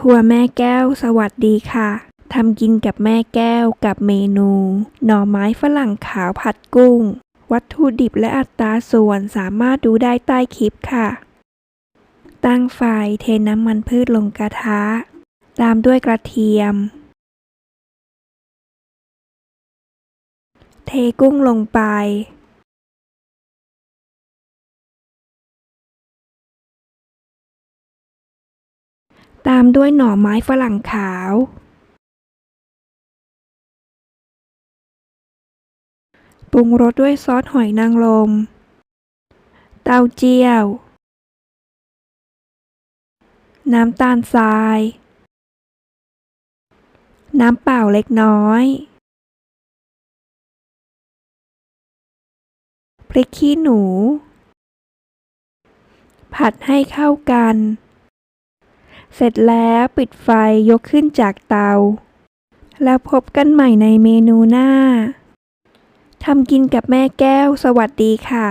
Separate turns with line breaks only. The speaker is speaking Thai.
ครัวแม่แก้วสวัสดีค่ะทำกินกับแม่แก้วกับเมนู หน่อไม้ฝรั่งขาวผัดกุ้ง วัตถุดิบและอัตราส่วนสามารถดูได้ใต้คลิปค่ะ ตั้งไฟเทน้ำมันพืชลงกระทะ ตามด้วยกระเทียม เทกุ้งลงไป ตามด้วยหน่อไม้ฝรั่งขาวปรุงรสด้วยซอสหอยนางรม เต้าเจี้ยว น้ำตาลทราย น้ำเปล่าเล็กน้อย พริกขี้หนู ผัดให้เข้ากัน เสร็จแล้วปิดไฟยกขึ้นจากเตา แล้วพบกันใหม่ในเมนูหน้าทำกินกับแม่แก้วสวัสดีค่ะ